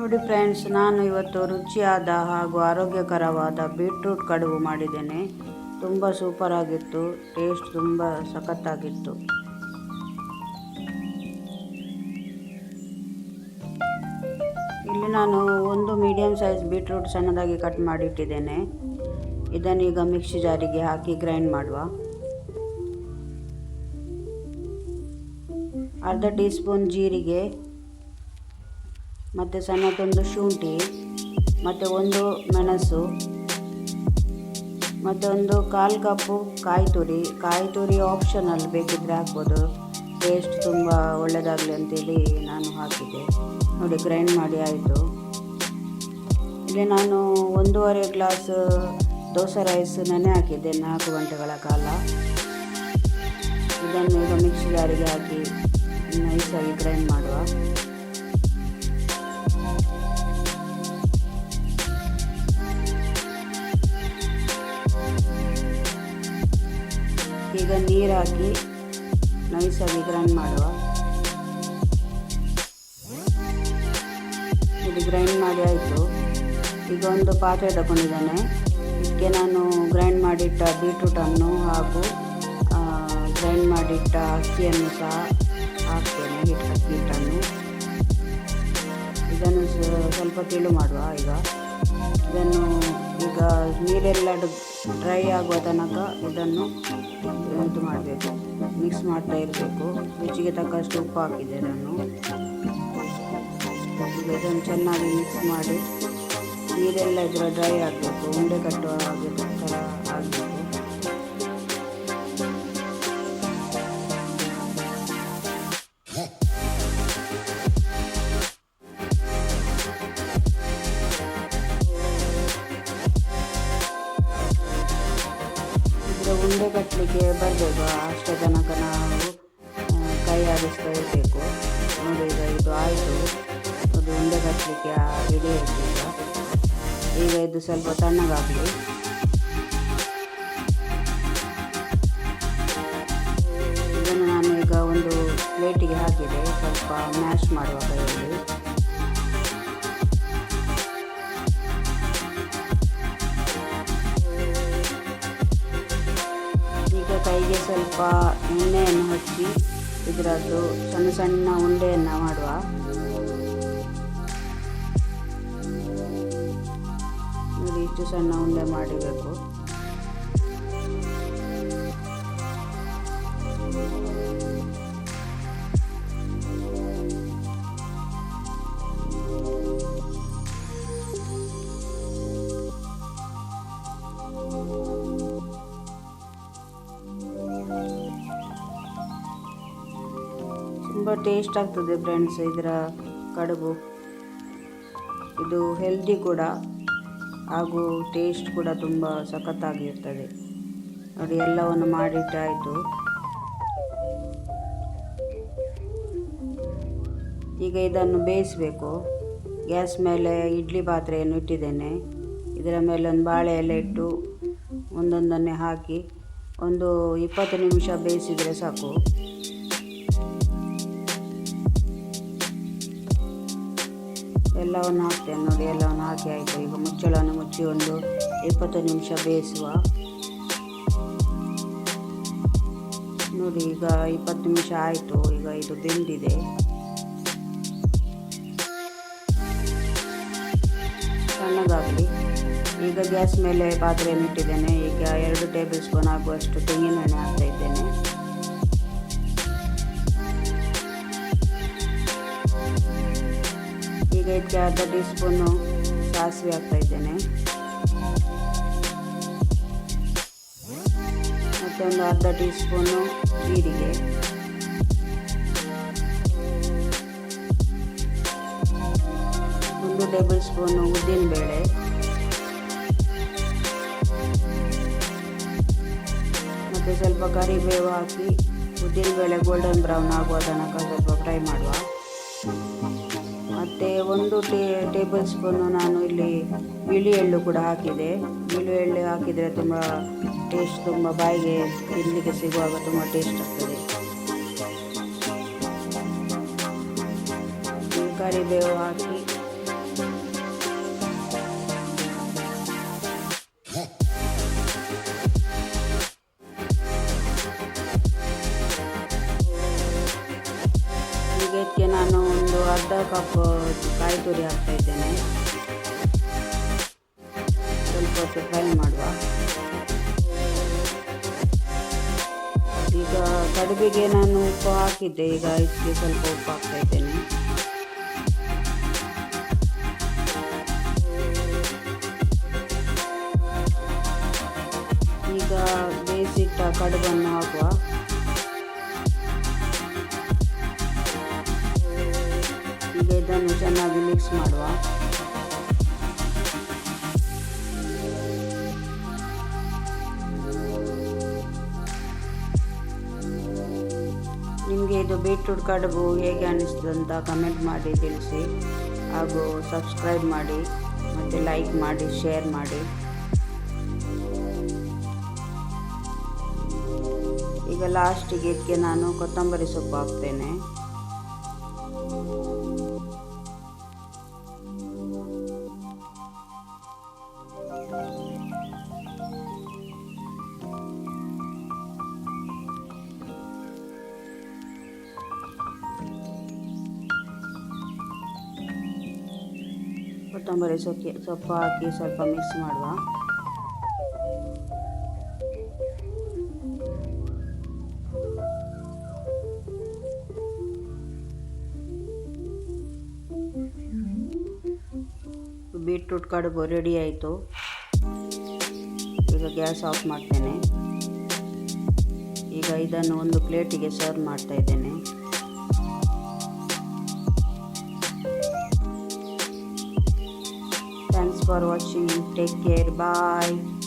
ನೋಡಿ ಫ್ರೆಂಡ್ಸ್, ನಾನು ಇವತ್ತು ರುಚಿಯಾದ ಹಾಗೂ ಆರೋಗ್ಯಕರವಾದ ಬೀಟ್ರೂಟ್ ಕಡುಬು ಮಾಡಿದ್ದೇನೆ. ತುಂಬ ಸೂಪರ್ ಆಗಿತ್ತು, ಟೇಸ್ಟ್ ತುಂಬ ಸಖತ್ತಾಗಿತ್ತು. ಇಲ್ಲಿ ನಾನು ಒಂದು ಮೀಡಿಯಮ್ ಸೈಜ್ ಬೀಟ್ರೂಟ್ ಸಣ್ಣದಾಗಿ ಕಟ್ ಮಾಡಿಟ್ಟಿದ್ದೇನೆ. ಇದನ್ನೀಗ ಮಿಕ್ಸಿ ಜಾರಿಗೆ ಹಾಕಿ ಗ್ರೈಂಡ್ ಮಾಡುವ. ಅರ್ಧ ಟೀ ಸ್ಪೂನ್ ಜೀರಿಗೆ ಮತ್ತು ಸಣ್ಣದೊಂದು ಶುಂಠಿ ಮತ್ತು ಒಂದು ಮೆಣಸು, ಮತ್ತೊಂದು ಕಾಲು ಕಪ್ಪು ಕಾಯಿ ತುರಿ ಕಾಯಿ ತುರಿ ಆಪ್ಷನಲ್ ಬೇಕಿದ್ದರೆ ಹಾಕ್ಬೋದು. ಟೇಸ್ಟ್ ತುಂಬ ಒಳ್ಳೆಯದಾಗಲಿ ಅಂತೇಳಿ ನಾನು ಹಾಕಿದ್ದೆ. ನೋಡಿ ಗ್ರೈಂಡ್ ಮಾಡಿ ಆಯಿತು. ಇಲ್ಲಿ ನಾನು ಒಂದೂವರೆ ಗ್ಲಾಸ್ ದೋಸೆ ರೈಸ್ ನೆನೆ ಹಾಕಿದ್ದೆ ನಾಲ್ಕು ಗಂಟೆಗಳ ಕಾಲ. ಇದನ್ನು ಈಗ ಮಿಕ್ಸಿ ಜಾರಿಗೆ ಹಾಕಿ ನೈಸಾಗಿ ಗ್ರೈಂಡ್ ಮಾಡುವ. ಈಗ ನೀರು ಹಾಕಿ ನೈಸಾಗಿ ಗ್ರೈಂಡ್ ಮಾಡುವ. ಇದು ಗ್ರೈಂಡ್ ಮಾಡಿ ಆಯಿತು. ಈಗ ಒಂದು ಪಾತ್ರೆ ತಗೊಂಡಿದ್ದೇನೆ. ಇದಕ್ಕೆ ನಾನು ಗ್ರೈಂಡ್ ಮಾಡಿಟ್ಟ ಬೀಟ್ರೂಟನ್ನು ಹಾಗೂ ಗ್ರೈಂಡ್ ಮಾಡಿಟ್ಟ ಅಕ್ಕಿಯನ್ನು ಸಹ ಹಾಕ್ತೇನೆ ಹಿಟ್ಟು ಹಿಟ್ಟನ್ನು. ಇದನ್ನು ಸ್ವಲ್ಪ ತಿಳು ಮಾಡುವ ಈಗ. ಇದನ್ನು ಈಗ ನೀರೆಲ್ಲ ಡ್ರೈ ಆಗುವ ತನಕ ಇದನ್ನು ಇದು ಮಾಡಬೇಕು. ಮಿಕ್ಸ್ ಮಾಡ್ತಾ ಇರಬೇಕು. ರುಚಿಗೆ ತಕ್ಕಷ್ಟು ಉಪ್ಪು ಹಾಕಿದೆ ನಾನು. ಇದನ್ನು ಚೆನ್ನಾಗಿ ಮಿಕ್ಸ್ ಮಾಡಿ, ನೀರೆಲ್ಲ ಇದರ ಡ್ರೈ ಆಗಬೇಕು. ಉಂಡೆ ಕಟ್ಟುವ ಆಗಬೇಕು ಉಂಡೆ ಕಟ್ಟಲಿಕ್ಕೆ ಬರಬೇಕು ಅಷ್ಟು ತನಕ ನಾವು ಕೈ ಆಡಿಸ್ತಾ ಇರಬೇಕು ನೋಡಿ ಈಗ ಇದು ಆಯಿತು. ಅದು ಉಂಡೆ ಕಟ್ಟಲಿಕ್ಕೆ ರೆಡಿ ಆಯಿತು ಈಗ ಇದು ಸ್ವಲ್ಪ ತಣ್ಣಗಾಗಲಿ. ಇದನ್ನು ನಾನು ಈಗ ಒಂದು ಪ್ಲೇಟಿಗೆ ಹಾಕಿದೆ. ಸ್ವಲ್ಪ ಮ್ಯಾಶ್ ಮಾಡುವ ಕೈಯಲ್ಲಿ. ಸ್ವಲ್ಪ ಎಣ್ಣೆಯನ್ನು ಹಚ್ಚಿ ಇದರದ್ದು ಸಣ್ಣ ಸಣ್ಣ ಉಂಡೆಯನ್ನು ಮಾಡುವ. ನೋಡಿ ಇಷ್ಟು ಸಣ್ಣ ಉಂಡೆ ಮಾಡಿಬೇಕು ತುಂಬ ಟೇಸ್ಟ್ ಆಗ್ತದೆ ಫ್ರೆಂಡ್ಸ್ ಇದರ ಕಡುಬು. ಇದು ಹೆಲ್ದಿ ಕೂಡ, ಹಾಗೂ ಟೇಸ್ಟ್ ಕೂಡ ತುಂಬ ಸಖತ್ತಾಗಿರ್ತದೆ. ನೋಡಿ, ಎಲ್ಲವನ್ನು ಮಾಡಿಟ್ಟಾಯಿತು ಈಗ ಇದನ್ನು ಬೇಯಿಸಬೇಕು. ಗ್ಯಾಸ್ ಮೇಲೆ ಇಡ್ಲಿ ಪಾತ್ರೆಯನ್ನು ಇಟ್ಟಿದ್ದೇನೆ. ಇದರ ಮೇಲೆ ಒಂದು ಬಾಳೆ ಎಲೆ ಇಟ್ಟು ಒಂದೊಂದನ್ನೇ ಹಾಕಿ ಒಂದು ಇಪ್ಪತ್ತು ನಿಮಿಷ ಬೇಯಿಸಿದರೆ ಸಾಕು. ಎಲ್ಲವನ್ನು ಹಾಕ್ತೇನೆ ನೋಡಿ, ಎಲ್ಲವನ್ನು ಹಾಕಿ ಆಯಿತು. ಈಗ ಮುಚ್ಚಳವನ್ನು ಮುಚ್ಚಿ ಒಂದು ಇಪ್ಪತ್ತು ನಿಮಿಷ ಬೇಯಿಸುವ. ನೋಡಿ, ಈಗ ಇಪ್ಪತ್ತು ನಿಮಿಷ ಆಯಿತು. ಈಗ ಇದು ಬೆಂದಿದೆ. ಸಣ್ಣದಾಗಲಿ. ಈಗ ಗ್ಯಾಸ್ ಮೇಲೆ ಪಾತ್ರೆಯನ್ನು ಇಟ್ಟಿದ್ದೇನೆ ಈಗ ಎರಡು ಟೇಬಲ್ ಸ್ಪೂನ್ ಆಗುವಷ್ಟು ತೆಂಗಿನೆಣ್ಣೆ ಹಾಕ್ತಾ ಇದ್ದೇನೆ. ಇದಕ್ಕೆ ಅರ್ಧ ಟೀ ಸ್ಪೂನು ಸಾಸಿವೆ ಹಾಕ್ತಾಯಿದ್ದೇನೆ ಮತ್ತು ಒಂದು ಅರ್ಧ ಟೀ ಸ್ಪೂನು ಜೀರಿಗೆ. ಒಂದು ಟೇಬಲ್ ಸ್ಪೂನು ಉದ್ದಿನಬೇಳೆ ಮತ್ತು ಸ್ವಲ್ಪ ಕರಿಬೇವು ಹಾಕಿ ಉದ್ದಿನಬೇಳೆ ಗೋಲ್ಡನ್ ಬ್ರೌನ್ ಆಗುವ ತನಕ ಸ್ವಲ್ಪ ಫ್ರೈ ಮಾಡುವ. ಮತ್ತು ಒಂದು ಟೇ, ಟೇಬಲ್ ಸ್ಪೂನು ನಾನು ಇಲ್ಲಿ ಬಿಳಿ ಎಳ್ಳು ಕೂಡ ಹಾಕಿದೆ. ಬಿಳಿ ಎಳ್ಳು ಹಾಕಿದರೆ ತುಂಬ ಟೇಸ್ಟ್ ತುಂಬ ಬಾಯಿಗೆ ತಿನ್ನಲಿಕ್ಕೆ ಸಿಗುವಾಗ ತುಂಬ ಟೇಸ್ಟ್ ಆಗ್ತದೆ. ಕರಿಬೇವು ಹಾಕಿ. ಹೀಗೆ ನಾನು ಕಪ್ ಕಾಯಿ ತುರಿ ಹಾಕ್ತಾ ಇದ್ದೇನೆ. ಸ್ವಲ್ಪ ಹೊತ್ತು ಫ್ರೈ ಮಾಡುವ. ಈಗ ಕಡುಬಿಗೆ ನಾನು ಉಪ್ಪು ಹಾಕಿದ್ದೆ. ಈಗ ಇದಕ್ಕೆ ಸ್ವಲ್ಪ ಉಪ್ಪು ಹಾಕ್ತಾ ಇದ್ದೇನೆ. ಈಗ ಬೇಯಿಸಿಟ್ಟ ಕಡುಬನ್ನು ಹಾಕುವ. ಈಗ ಇದನ್ನು ಚೆನ್ನಾಗಿ ಮಿಕ್ಸ್ ಮಾಡುವ. ನಿಮಗೆ ಇದು ಬೀಟ್ರೂಟ್ ಕಡುಬು ಹೇಗೆ ಅನ್ನಿಸ್ತು ಅಂತ ಕಮೆಂಟ್ ಮಾಡಿ, ತಿಳಿಸಿ. ಹಾಗೂ ಸಬ್ಸ್ಕ್ರೈಬ್ ಮಾಡಿ, ಮತ್ತು ಲೈಕ್ ಮಾಡಿ ಶೇರ್ ಮಾಡಿ. ಈಗ ಲಾಸ್ಟಿಗೆ ಇದಕ್ಕೆ ನಾನು ಕೊತ್ತಂಬರಿ ಸೊಪ್ಪು ಹಾಕ್ತೇನೆ. ಕೊತ್ತಂಬರಿ ಸೊಕ್ಕೆ, ಸೊಪ್ಪು ಹಾಕಿ ಸ್ವಲ್ಪ ಮಿಕ್ಸ್ ಮಾಡುವ. ಬೀಟ್ರೂಟ್ ಕಡುಬು ರೆಡಿ ಆಯಿತು. ಈಗ ಗ್ಯಾಸ್ ಆಫ್ ಮಾಡ್ತೇನೆ. ಈಗ ಇದನ್ನು ಒಂದು ಪ್ಲೇಟಿಗೆ ಸರ್ವ್ ಮಾಡ್ತಾ ಇದ್ದೇನೆ. for watching. Take care. Bye.